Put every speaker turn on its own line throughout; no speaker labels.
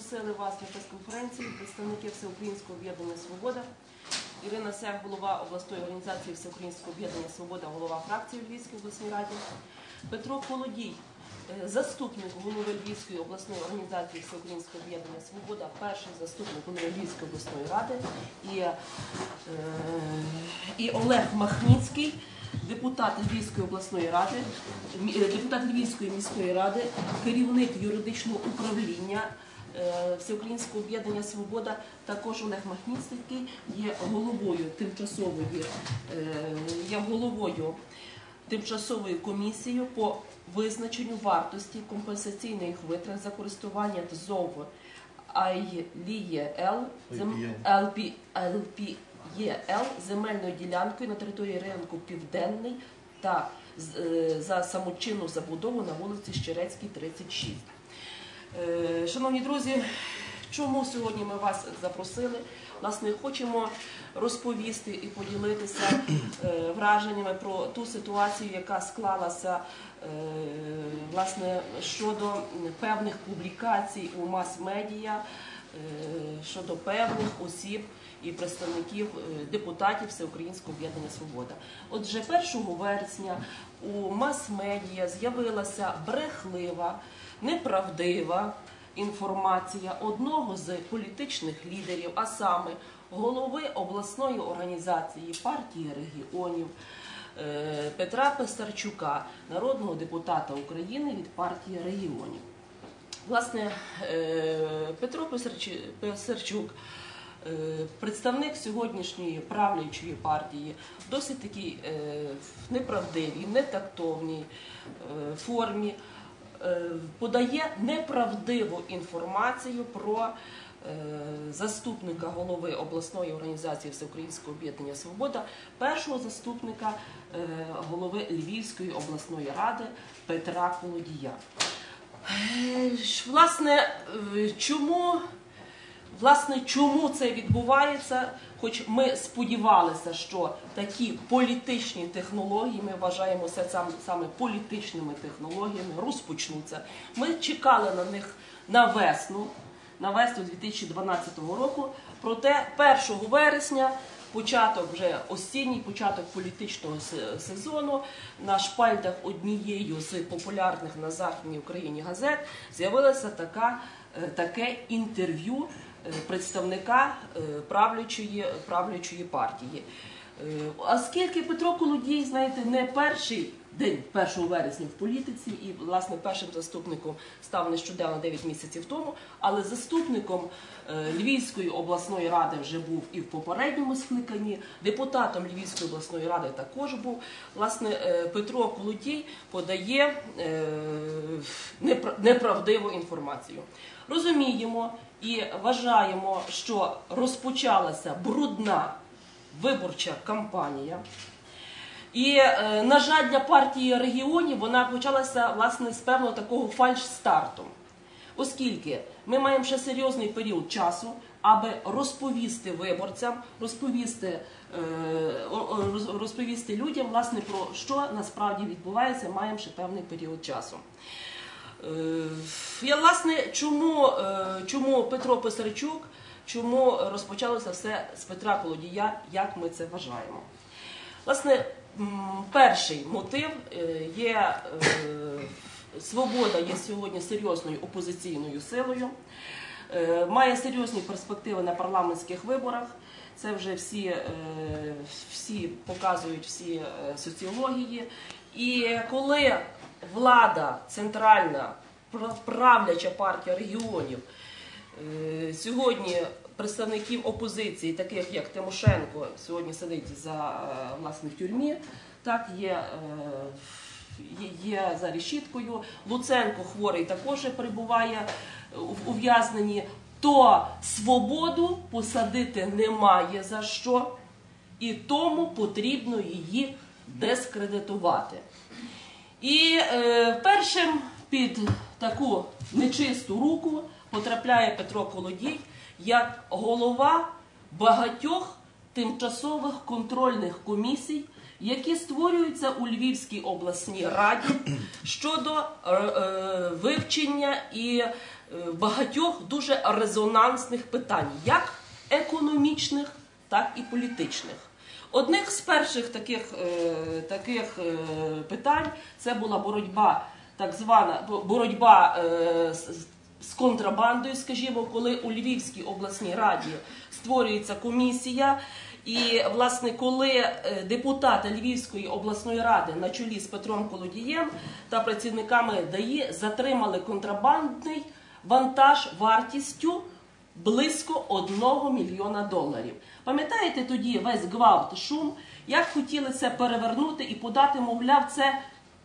запросили вас на прес-конференцію представники Всеукраїнського об'єднання Свобода. Ірина Сех, голова обласної організації Всеукраїнського об'єднання Свобода, голова фракції у Львівській обласній раді. Петро Колодій, е, заступник голови Львівської обласної організації Всеукраїнського об'єднання Свобода, перший заступник голови Львівської обласної ради і, е, і Олег Махніцький, депутат Львівської обласної ради, е, депутат Львівської міської ради, керівник юридичного управління. Е, Всеукраїнського об'єднання Свобода також Олег Махніцький є головою тимчасової е, є головою тимчасової комісії по визначенню вартості компенсаційних витрат за користування ТЗОВ АЙЛІЄЛ зем- земельною ділянкою на території ринку Південний та е, за самочинну забудову на вулиці Щерецькій, 36. Е, Шановні друзі, чому сьогодні ми вас запросили? Власне, хочемо розповісти і поділитися е, враженнями про ту ситуацію, яка склалася е, власне щодо певних публікацій у мас-медіа, щодо певних осіб і представників е, депутатів Всеукраїнського об'єднання Свобода. Отже, 1 вересня у мас-медіа з'явилася брехлива, неправдива інформація одного з політичних лідерів, а саме голови обласної організації партії регіонів. е, Петра Писарчука, народного депутата України від партії регіонів. Власне, е, Петро е, представник сьогоднішньої правлячої партії, в досить такій е, неправдивій, нетактовній е, формі, е, подає неправдиву інформацію про е, заступника голови обласної організації Всеукраїнського об'єднання Свобода, першого заступника е, голови Львівської обласної ради Петра Колодія. Е, Власне, е, чому, власне, чому це відбувається? Хоч ми сподівалися, що такі політичні технології, ми вважаємо це сам- саме політичними технологіями, розпочнуться. Ми чекали на них на весну, на весну 2012 року. Проте 1 вересня, початок вже осінній, початок політичного сезону, на шпальтах однією з популярних на Західній Україні газет з'явилося е, таке інтерв'ю представника е, правлячої, правлячої партії. Е, Оскільки Петро Колодій, знаєте, не перший день 1 вересня в політиці і, власне, першим заступником став нещодавно 9 місяців тому, але заступником е, Львівської обласної ради вже був і в попередньому скликанні, депутатом Львівської обласної ради також був. Власне, е, Петро Колодій подає е, неправдиву інформацію. Розуміємо і вважаємо, що розпочалася брудна виборча кампанія. І, е, на жаль, для партії регіонів вона почалася власне з певного такого фальш-старту. Оскільки ми маємо ще серйозний період часу, аби розповісти виборцям, розповісти, е, розповісти людям, власне, про що насправді відбувається, маємо ще певний період часу. Е, Я, власне, чому, е, чому Петро Писарчук, чому розпочалося все з Петра Колодія, як ми це вважаємо? Власне, перший мотив е, є свобода є сьогодні серйозною опозиційною силою, має серйозні перспективи на парламентських виборах. Це вже всі, всі показують всі соціології. І коли влада центральна, правляча партія регіонів Е, Сьогодні представників опозиції, таких як Тимошенко, сьогодні сидить за е, власне в тюрмі. Так е, є, є за решіткою. Луценко хворий також перебуває в ув'язненні. То свободу посадити немає за що, і тому потрібно її дискредитувати. І е, першим під таку нечисту руку потрапляє Петро Колодій як голова багатьох тимчасових контрольних комісій, які створюються у Львівській обласній раді щодо е, е, вивчення і е, багатьох дуже резонансних питань, як економічних, так і політичних. Одних з перших таких, е, таких е, питань це була боротьба, так звана боротьба е, з, контрабандою, скажімо, коли у Львівській обласній раді створюється комісія. І, власне, коли депутати Львівської обласної ради на чолі з Петром Колодієм та працівниками ДАІ затримали контрабандний вантаж вартістю близько 1 мільйона доларів. Пам'ятаєте тоді весь гвалт шум, як хотіли це перевернути і подати, мовляв, це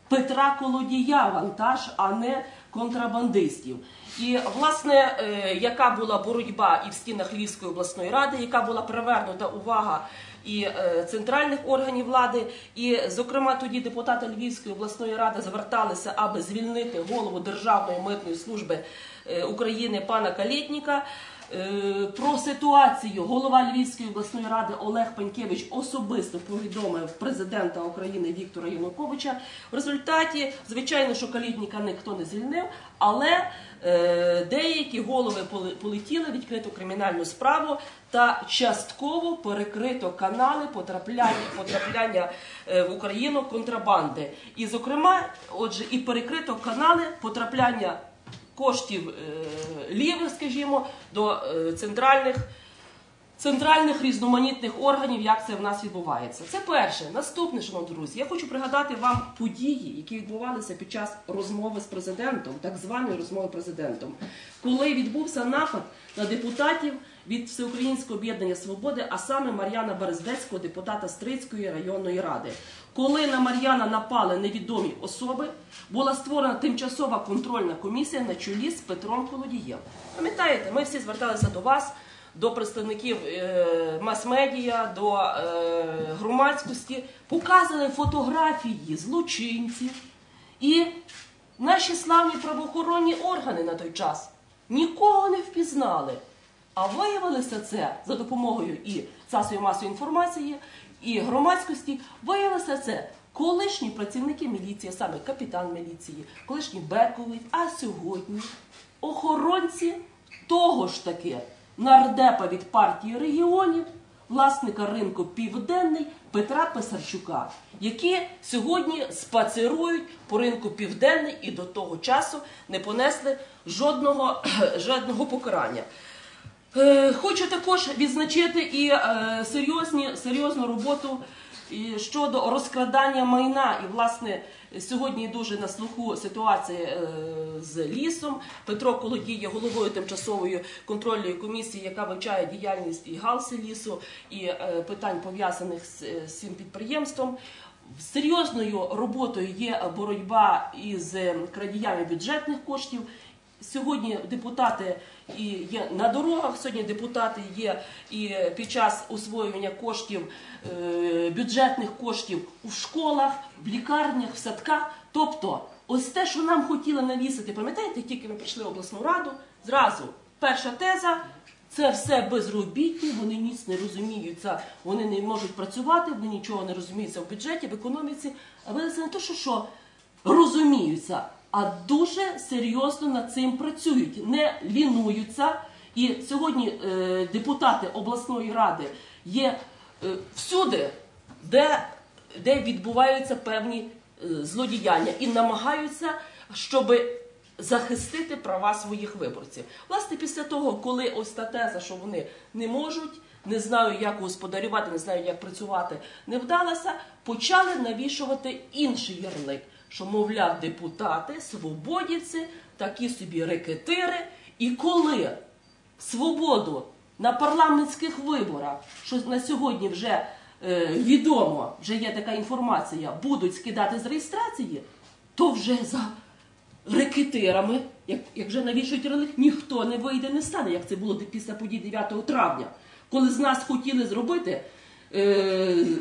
Петра Колодія вантаж, а не контрабандистів. І власне, е, яка була боротьба і в стінах Львівської обласної ради, яка була привернута увага і е, центральних органів влади, і, зокрема, тоді депутати Львівської обласної ради зверталися, аби звільнити голову Державної митної служби е, України пана Калєтніка. Е, Про ситуацію голова Львівської обласної ради Олег Панькевич особисто повідомив президента України Віктора Януковича. В результаті, звичайно, що Калітніка ніхто не звільнив, але е, деякі голови полетіли відкрито кримінальну справу та частково перекрито канали потрапляння, потрапляння е, в Україну контрабанди. І, зокрема, отже, і перекрито канали потрапляння коштів е, лівих, скажімо, до е, центральних, центральних різноманітних органів, як це в нас відбувається. Це перше. Наступне, шановні друзі, я хочу пригадати вам події, які відбувалися під час розмови з президентом, так званої розмови з президентом, коли відбувся напад на депутатів від Всеукраїнського об'єднання свободи, а саме Мар'яна Берездецького, депутата Стрицької районної ради. Коли на Мар'яна напали невідомі особи, була створена тимчасова контрольна комісія на чолі з Петром Колодієм. Пам'ятаєте, ми всі зверталися до вас, до представників е, мас-медіа, до е, громадськості, показували фотографії злочинців і наші славні правоохоронні органи на той час нікого не впізнали. А виявилося це за допомогою і засобів масової інформації, і громадськості. Виявилося це колишні працівники міліції, саме капітан міліції, колишні Берковий, а сьогодні охоронці того ж таки нардепа від партії регіонів, власника ринку Південний Петра Писарчука, які сьогодні спацирують по ринку Південний і до того часу не понесли жодного, жодного покарання. Е, Хочу також відзначити і е, серйозні, серйозну роботу щодо розкрадання майна. І, власне, сьогодні дуже на слуху ситуація е, з лісом. Петро Колодій є головою тимчасової контрольної комісії, яка вивчає діяльність і галси лісу, і питань пов'язаних з, цим підприємством. Серйозною роботою є боротьба із крадіями бюджетних коштів. Сьогодні депутати і є на дорогах. Сьогодні депутати є і під час освоювання коштів е, бюджетних коштів у школах, в лікарнях, в садках. Тобто, ось те, що нам хотіли навісити, пам'ятаєте, тільки ми прийшли в обласну раду. Зразу перша теза. Це все безробітні, вони ніц не розуміються, вони не можуть працювати, вони нічого не розуміються в бюджеті, в економіці. А ви це не те, що, що розуміються, а дуже серйозно над цим працюють, не лінуються. І сьогодні е, депутати обласної ради є е, всюди, де, де відбуваються певні е, злодіяння, і намагаються, щоб захистити права своїх виборців. Власне, після того, коли ось та теза, що вони не можуть, не знають, як господарювати, не знають, як працювати, не вдалася, почали навішувати інший ярлик, що, мовляв, депутати, свободівці, такі собі рекетири, і коли свободу на парламентських виборах, що на сьогодні вже е, відомо, вже є така інформація, будуть скидати з реєстрації, то вже за рекетирами, як, як вже навішують релик, ніхто не вийде, не стане, як це було після подій 9 травня, коли з нас хотіли зробити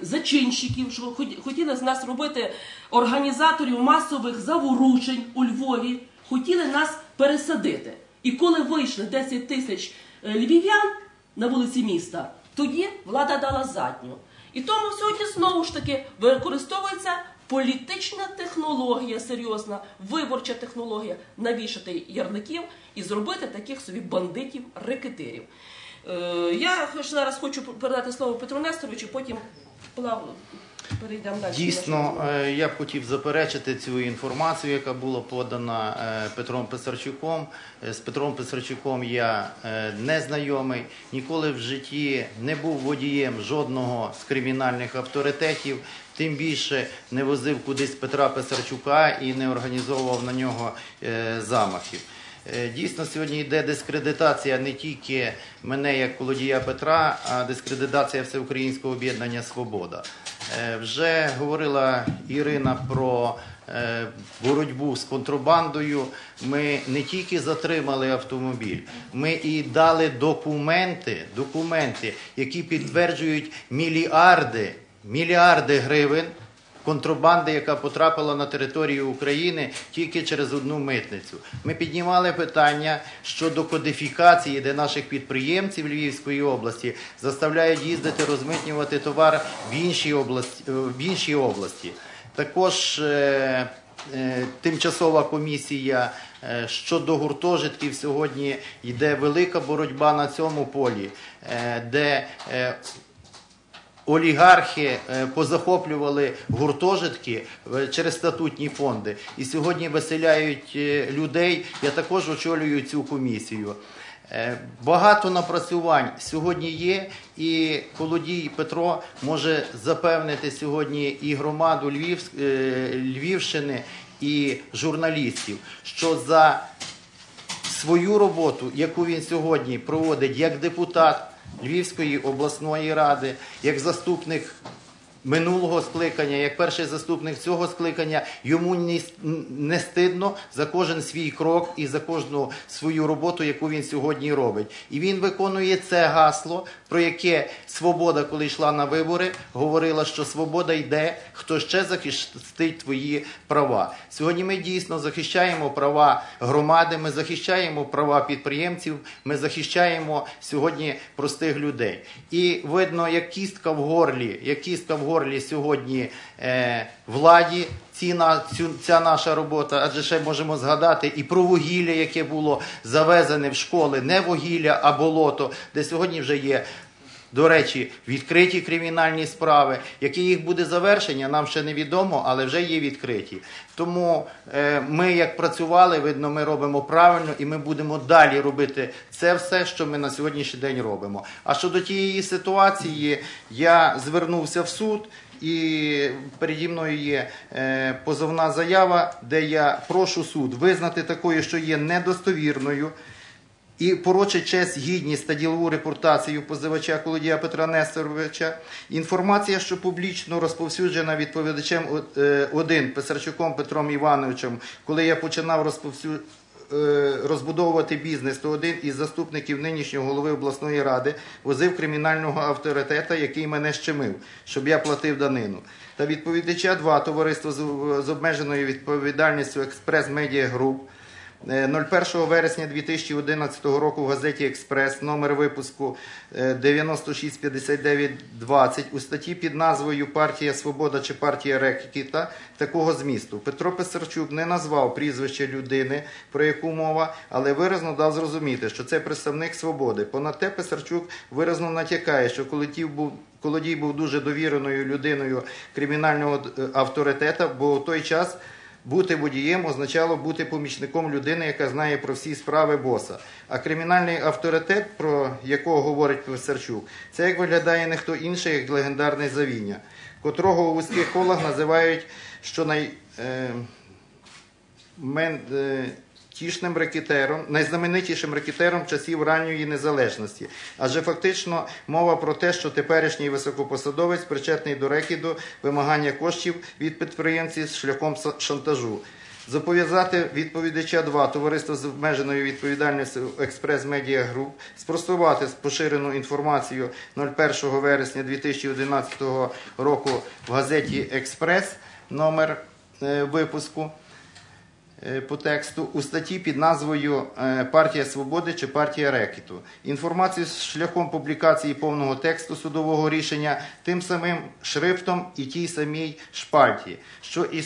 зачинщиків, що хотіли з нас робити організаторів масових заворушень у Львові, хотіли нас пересадити. І коли вийшли 10 тисяч е, львів'ян на вулиці міста, тоді влада дала задню. І тому сьогодні знову ж таки використовується політична технологія серйозна, виборча технологія навішати ярликів і зробити таких собі бандитів, рекетирів. Е, я хоч зараз хочу передати слово Петру Несторовичу, потім плавно перейдемо далі.
Дійсно, е, я б хотів заперечити цю інформацію, яка була подана е, Петром Писарчуком. Е, З Петром Писарчуком я е, не знайомий, ніколи в житті не був водієм жодного з кримінальних авторитетів. Тим більше не возив кудись Петра Писарчука і не організовував на нього е, замахів. Е, Дійсно, сьогодні йде дискредитація не тільки мене як володія Петра, а дискредитація всеукраїнського об'єднання Свобода. Е, Вже говорила Ірина про е, боротьбу з контрабандою. Ми не тільки затримали автомобіль, ми і дали документи, документи, які підтверджують мільярди, мільярди гривень контрабанди, яка потрапила на територію України тільки через одну митницю. Ми піднімали питання щодо кодифікації, де наших підприємців Львівської області заставляють їздити розмитнювати товар в іншій області. В іншій області. Також е, е, тимчасова комісія е, щодо гуртожитків сьогодні йде велика боротьба на цьому полі, е, де е, олігархи е, позахоплювали гуртожитки е, через статутні фонди і сьогодні виселяють е, людей. Я також очолюю цю комісію. Багато напрацювань сьогодні є, і Колодій Петро може запевнити сьогодні і громаду Львів, Львівщини, і журналістів, що за свою роботу, яку він сьогодні проводить як депутат Львівської обласної ради, як заступник минулого скликання, як перший заступник цього скликання, йому не, стидно за кожен свій крок і за кожну свою роботу, яку він сьогодні робить. І він виконує це гасло, про яке свобода, коли йшла на вибори, говорила, що свобода йде, хто ще захистить твої права. Сьогодні ми дійсно захищаємо права громади, ми захищаємо права підприємців, ми захищаємо сьогодні простих людей. І видно, як кістка в горлі, як кістка в горлі сьогодні е, владі. Ці на цю ця наша робота, адже ще можемо згадати і про вугілля, яке було завезене в школи, не вугілля, а болото, де сьогодні вже є. До речі, відкриті кримінальні справи. Які їх буде завершення, нам ще невідомо, але вже є відкриті. Тому е, ми, як працювали, видно, ми робимо правильно і ми будемо далі робити це все, що ми на сьогоднішній день робимо. А щодо тієї ситуації, я звернувся в суд. І переді мною є е, позовна заява, де я прошу суд визнати такою, що є недостовірною і порочить честь, гідність та ділову репутацію позивача Колодія Петра Несторовича. Інформація, що публічно розповсюджена відповідачем е, один Писарчуком Петром Івановичем, коли я починав розповсю... е, розбудовувати бізнес, то один із заступників нинішнього голови обласної ради возив кримінального авторитета, який мене щемив, щоб я платив данину. Та відповідача два товариство з з обмеженою відповідальністю Експрес Медіа Груп. Е, 01 вересня 2011 року в газеті Експрес номер випуску е, 965920 у статті під назвою Партія Свобода чи партія Рекіта такого змісту. Петро Писарчук не назвав прізвище людини, про яку мова, але виразно дав зрозуміти, що це представник свободи. Понад те Писарчук виразно натякає, що Колотів був Колодій був дуже довіреною людиною кримінального е, авторитета, бо у той час бути водієм означало бути помічником людини, яка знає про всі справи боса. А кримінальний авторитет, про якого говорить Писарчук, це як виглядає не хто інший, як легендарний Завіння, котрого у вузьких колах називають що най, е, мен, е, тішним рекетером, найзнаменитішим рекетером часів ранньої незалежності. Адже фактично мова про те, що теперішній високопосадовець причетний до рекіду вимагання коштів від підприємців шляхом шантажу. Зобов'язати відповідача 2 товариство з обмеженою відповідальністю Експрес Медіа Груп спростувати поширену інформацію 01 вересня 2011 року в газеті Експрес номер е, випуску. Е, по тексту у статті під назвою е, Партія Свободи чи Партія Рекету. Інформацію шляхом публікації повного тексту судового рішення тим самим шрифтом і тій самій шпальті, що і